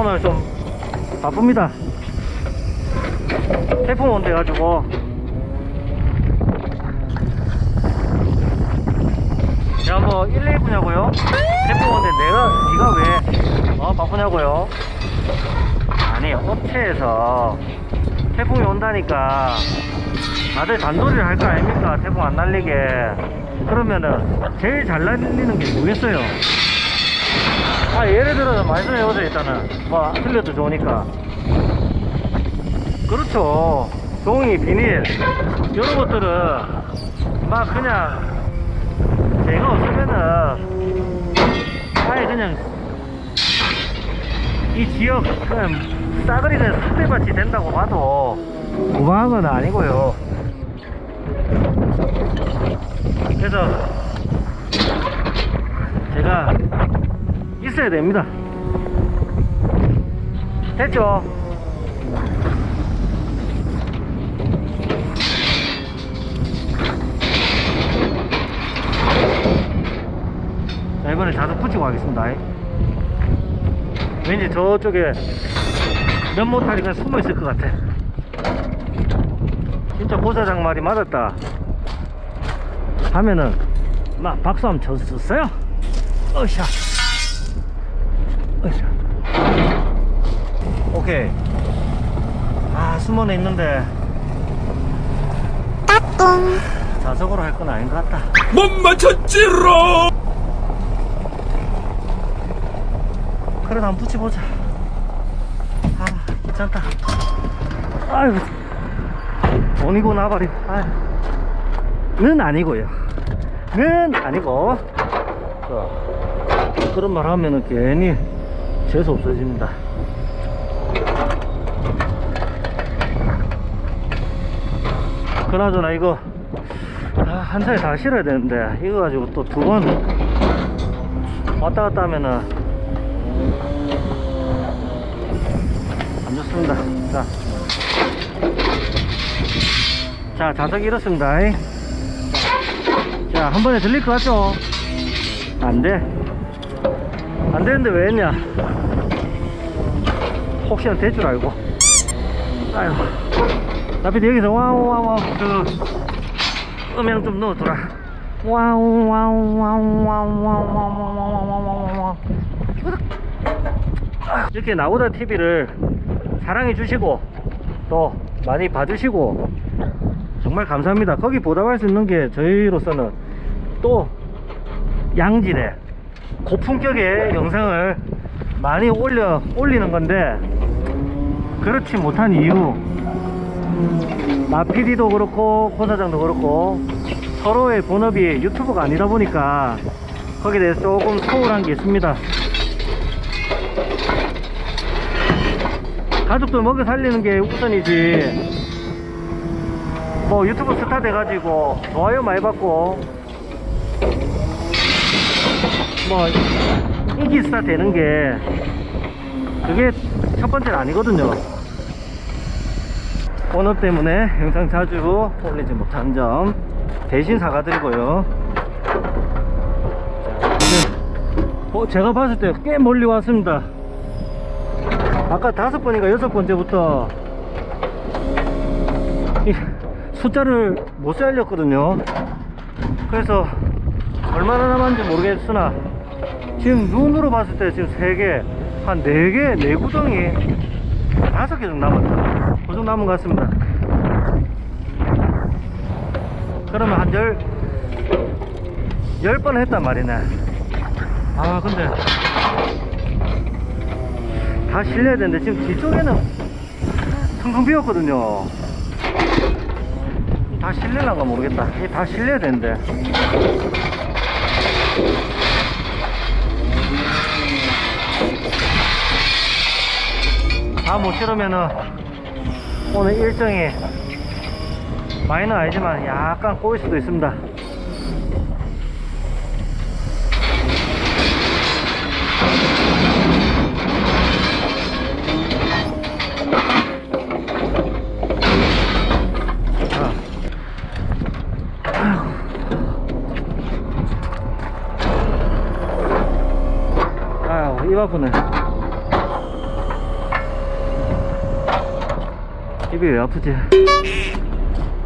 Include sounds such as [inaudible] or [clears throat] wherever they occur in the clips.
오늘 좀 바쁩니다. 태풍 온대 가지고. 야, 뭐, 119냐고요? 태풍 온대 내가, 니가 왜, 어, 바쁘냐고요? 아니, 업체에서 태풍이 온다니까 다들 단도리를 할 거 아닙니까? 태풍 안 날리게. 그러면은, 제일 잘 날리는 게 뭐겠어요? 아 예를 들어서 헤어져 일단은. 뭐 틀려도 좋으니까. 그렇죠. 종이 비닐 이런 것들은 막 그냥 제가 없으면은 아예 그냥 이 지역 그냥 싸그리 그냥 삭대밭이 된다고 봐도 무방한 건 아니고요. 그래서 제가 있어야 됩니다. 됐죠? 자, 이번에 자석 붙이고 가겠습니다. 왠지 저쪽에 면모탈이 그냥 숨어 있을 것 같아. 진짜 고사장 말이 맞았다. 하면은 막 박수 한번 쳤었어요. 어샤. 어이씨. 오케이. 아, 수mon에 있는데. 자석으로 할 건 아닌 것 같다. 못 맞췄지롱! 그래도 한번 붙여보자. 아, 귀찮다. 아이고. 돈이고 나발이고. 아유. 는 아니고요. 는 아니고. 자, 그런 말 하면은 괜히 재수 없어집니다. 그나저나 이거 아, 한 차에 다 실어야 되는데 이거 가지고 또 두 번 왔다 갔다 하면은 안 좋습니다. 자, 자 자석 이렇습니다. 자, 한 번에 들릴 것 같죠? 안 돼. 안 되는데 왜 했냐? 혹시나 될 줄 알고. 아이고. 나피디 여기서 와우 와우 그 음향 좀 넣어두라. 와우 와우 와우 와우 와우 와우 와우 와우 와우 와우 이렇게 나오다 TV를 사랑해 주시고 또 많이 봐주시고 정말 감사합니다. 거기 보답할 수 있는 게 저희로서는 또 양질의 고품격의 영상을 많이 올려 올리는 건데 그렇지 못한 이유 마피디도 그렇고 코사장도 그렇고 서로의 본업이 유튜브가 아니다 보니까 거기에 대해서 조금 소홀한 게 있습니다. 가족들 먹여 살리는 게 우선이지. 뭐 유튜브 스타 돼가지고 좋아요 많이 받고 뭐 인기 스타 되는 게 그게 첫 번째는 아니거든요 본업 때문에 영상 자주 올리지 못한 점 대신 사과드리고요. 어, 제가 봤을 때 꽤 멀리 왔습니다. 아까 다섯 번인가 여섯 번째부터 이 숫자를 못 세알렸거든요. 그래서 얼마나 남았는지 모르겠으나 지금 눈으로 봤을 때 지금 세 개, 한네 개, 네 구덩이 다섯 개 정도 남았다. 그 정도 남은 것 같습니다. 그러면 한 열, 열 번 했단 말이네. 아, 근데 다 실려야 되는데 지금 뒤쪽에는 텅텅 비었거든요. 다 실려나가 모르겠다. 다 실려야 되는데. 다 못 실으면은 오늘 일정이 많이는 아니지만 약간 꼬일 수도 있습니다. 아유, 입 아프네. 입이 왜 아프지?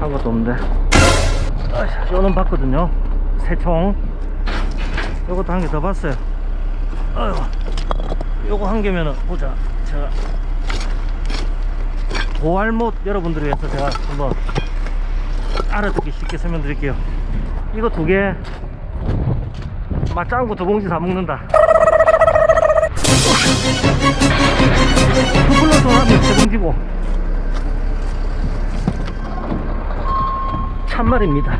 한 것도 없는데. 아이씨, 요는 봤거든요. 새총. 요것도 한 개 더 봤어요. 아유, 요거 한 개면은 보자. 제가 보알못 여러분들을 위해서 제가 한번 알아듣기 쉽게 설명드릴게요. 이거 두 개, 거두 봉지 다 먹는다. 그 플러스 하면 세 봉지고. 참말입니다.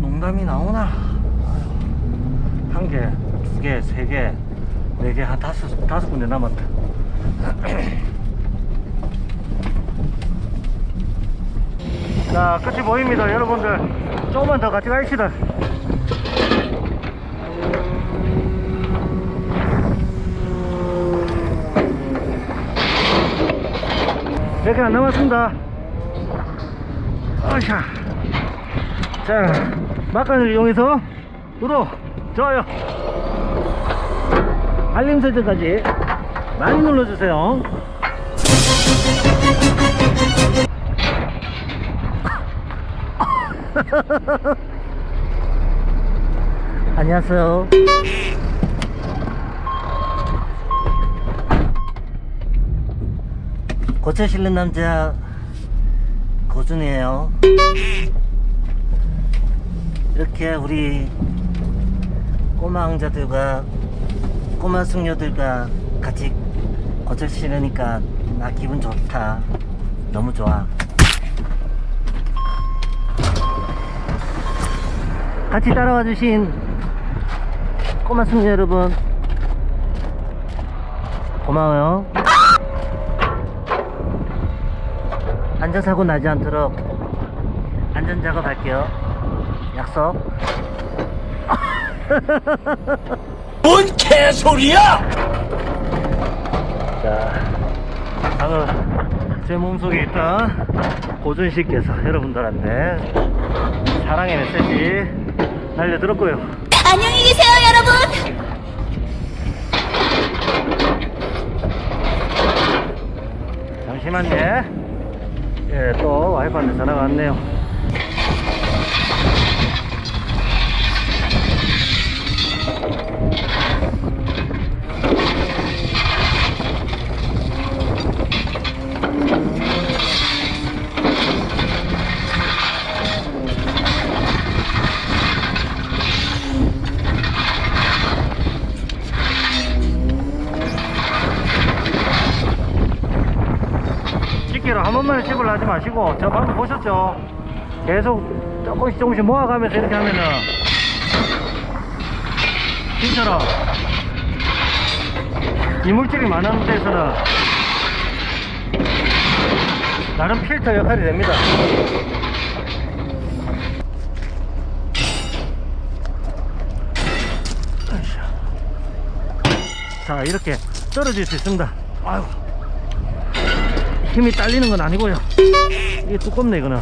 농담이 나오나? 한 개, 두 개, 세 개, 네 개, 한 다섯, 다섯 군데 남았다. [clears throat] 자, 끝이 보입니다, 여러분들. 조금만 더 같이 갑시다. 몇개안 남았습니다. 어샤. 자, 막간을 이용해서 구독, 좋아요, 알림 설정까지 많이 눌러주세요. [laughs] 안녕하세요. 고쳐 실는 남자 고준이에요. 이렇게 우리 꼬마 왕자들과 꼬마 숙녀들과 같이 고쳐 실으니까 나 기분 좋다. 너무 좋아. 같이 따라와 주신 꼬마 숙녀 여러분 고마워요. 안전사고 나지 않도록 안전 작업 할게요. 약속. [laughs] 뭔 개소리야! 자, 방금 제 몸속에 있던 고준 씨께서 여러분들한테 사랑의 메시지 날려들었고요. 안녕히 계세요, 여러분. 잠시만요. 예, 또 와이프한테 전화가 왔네요. 하지 마시고 저 방금 보셨죠? 계속 조금씩 조금씩 모아가면서 이렇게 하면은 진처럼 이물질이 많은 데서는 나름 필터 역할이 됩니다. 자 이렇게 떨어질 수 있습니다. 아유. 힘이 딸리는 건 아니고요. 이게 두껍네 이거는.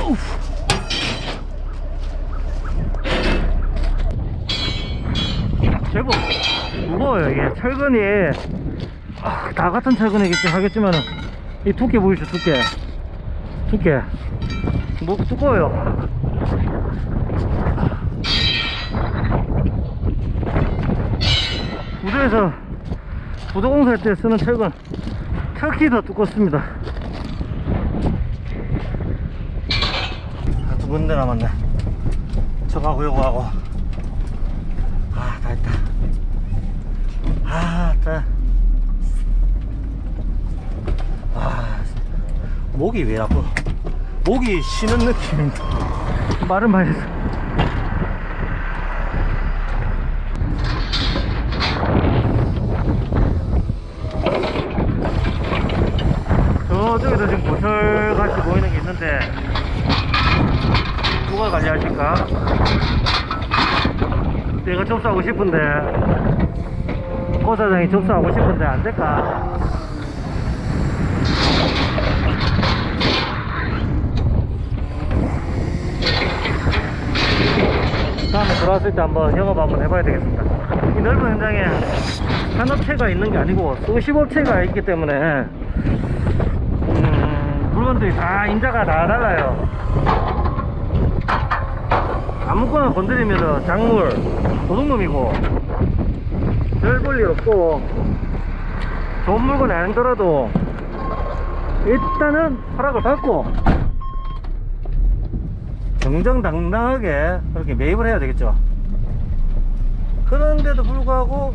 우후. 제법 무거워요 이게 철근이 아, 다 같은 철근이겠지 하겠지만은 이 두께 보이죠 두께 두께 뭐 두꺼워요 부두에서 부도 공사할 때 쓰는 철근 특히 더 두껍습니다. 아, 두 군데 남았네. 저거하고 요거하고. 아, 다 했다. 아, 다. 아, 목이 왜 아파? 목이 쉬는 느낌인데. 말을 많이 해서. 저쪽에도 지금 보철같이 보이는 게 있는데 누가 관리하실까? 내가 접수하고 싶은데 고 사장이 접수하고 싶은데 안 될까? 다음에 또 들어왔을 때 한번 영업 한번 해봐야 되겠습니다. 이 넓은 현장에 한 업체가 있는 게 아니고 수십 업체가 있기 때문에 음, 물건들이 다 인자가 다 달라요. 아무거나 건드리면 작물 도둑놈이고 별 볼 일 없고 좋은 물건이 아니더라도 일단은 허락을 받고 정정당당하게 그렇게 매입을 해야 되겠죠 그런데도 불구하고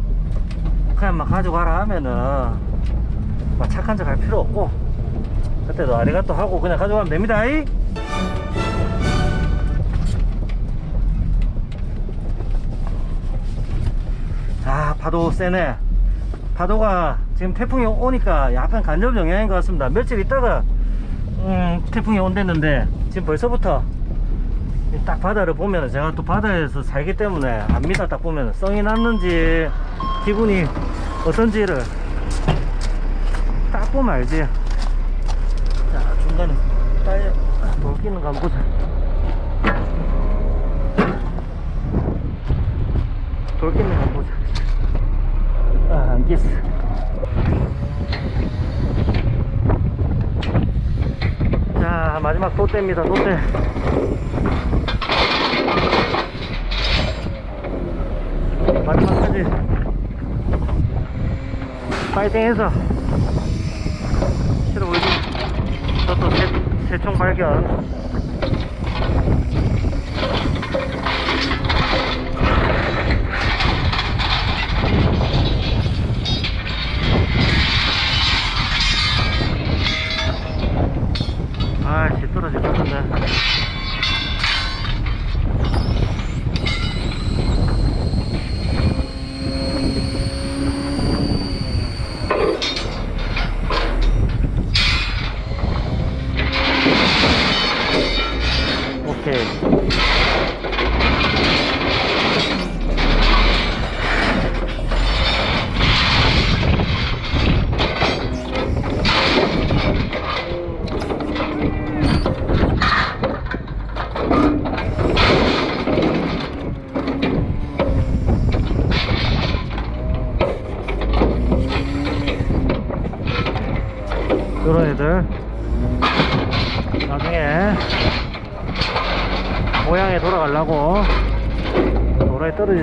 그냥 막 가져가라 하면은 막 착한 척 할 필요 없고 그때도 아리가또 하고 그냥 가져가면 됩니다 이? 파도 세네. 파도가 지금 태풍이 오니까 약간 간접 영향인 것 같습니다. 며칠 있다가 음, 태풍이 온댔는데 지금 벌써부터 이딱 바다를 보면 제가 또 바다에서 살기 때문에 압니다. 딱 보면 성이 났는지 기분이 어떤지를 딱 보면 알지. 자 중간에 딸 돌기는 거 한번 보자. 돌기는 거 한번 보자 깼어. 자, 마지막 돛대입니다, 돛대. 마지막까지 파이팅 해서 실어 올리 저또 새, 새총 발견. 아씨, 떨어질 것 같은데.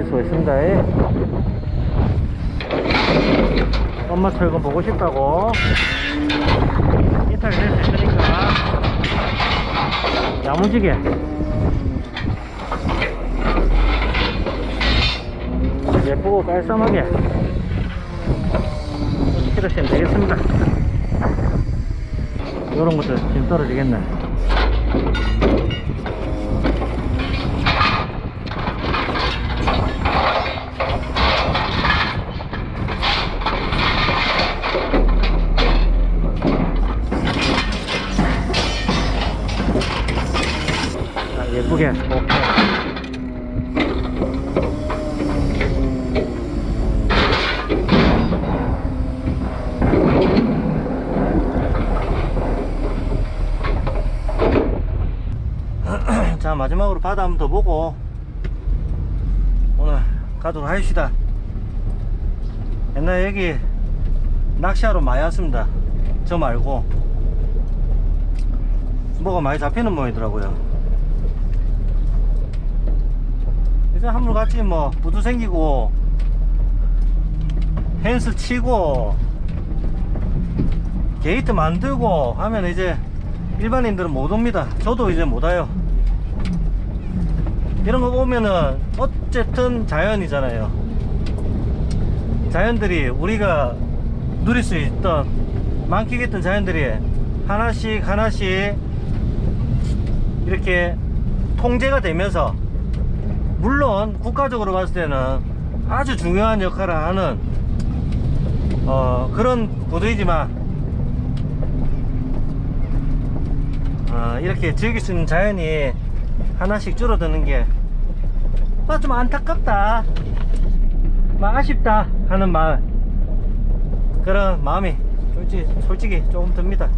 수가 있습니다. 엄마 철근 보고 싶다고. 이탈이 될 수 있으니까. 야무지게. 예쁘고 깔쌈하게. 키로시면 되겠습니다. 요런 것들 지금 떨어지겠네 오케이. [clears throat] 자 마지막으로 바다 한번 더 보고 오늘 가도록 하십시다. 옛날에 여기 낚시하러 많이 왔습니다. 저 말고 뭐가 많이 잡히는 모양이더라고요 이제 한물 같이 뭐 부두 생기고 펜스 치고 게이트 만들고 하면 이제 일반인들은 못 옵니다. 저도 이제 못 와요. 이런 거 보면은 어쨌든 자연이잖아요. 자연들이 우리가 누릴 수 있던 만끽했던 자연들이 하나씩 하나씩 이렇게 통제가 되면서 물론 국가적으로 봤을 때는 아주 중요한 역할을 하는 어, 그런 부두이지만 어, 이렇게 즐길 수 있는 자연이 하나씩 줄어드는 게 좀 안타깝다 막 아쉽다 하는 마음 그런 마음이 솔직히, 솔직히 조금 듭니다.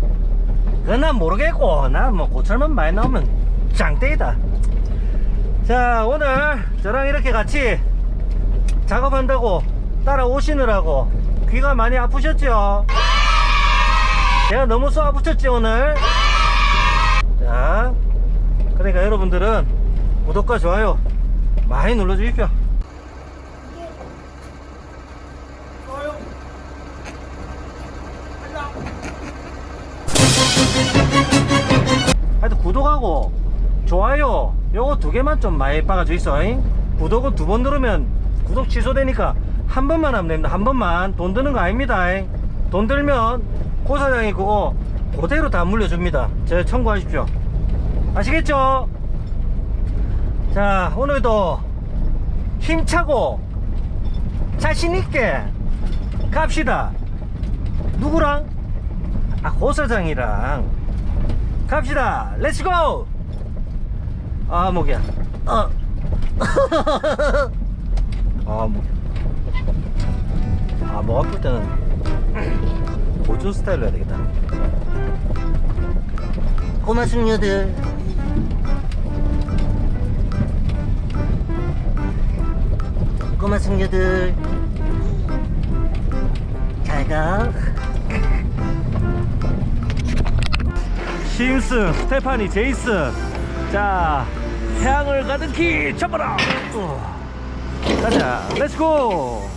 뭐, 그건 난 모르겠고 난 뭐 고철만 많이 나오면 짱대이다 자 오늘 저랑 이렇게 같이 작업한다고 따라오시느라고 귀가 많이 아프셨죠? 제가 너무 쏘아 붙였지 오늘 자 그러니까 여러분들은 구독과 좋아요 많이 눌러주십시오 하여튼 구독하고 좋아요 요거 두 개만 좀 많이 박아줘 있어 잉? 구독은 두번 누르면 구독 취소되니까 한 번만 하면 됩니다 한 번만 돈 드는 거 아닙니다 잉? 돈 들면 고 사장이 그거 그대로 다 물려줍니다 저 청구하십시오 아시겠죠? 자 오늘도 힘차고 자신있게 갑시다 누구랑? 아 고 사장이랑 갑시다 렛츠고 아 목이야. 어. [laughs] 아 목이야 아목 아플 때는 보준 스타일로 해야 되겠다. 꼬마 숙녀들. 꼬마 숙녀들. 잘가. 심슨, 스테파니, 제이슨. 자, 태양을 가득히 잡아라. 우와. 가자, 렛츠고.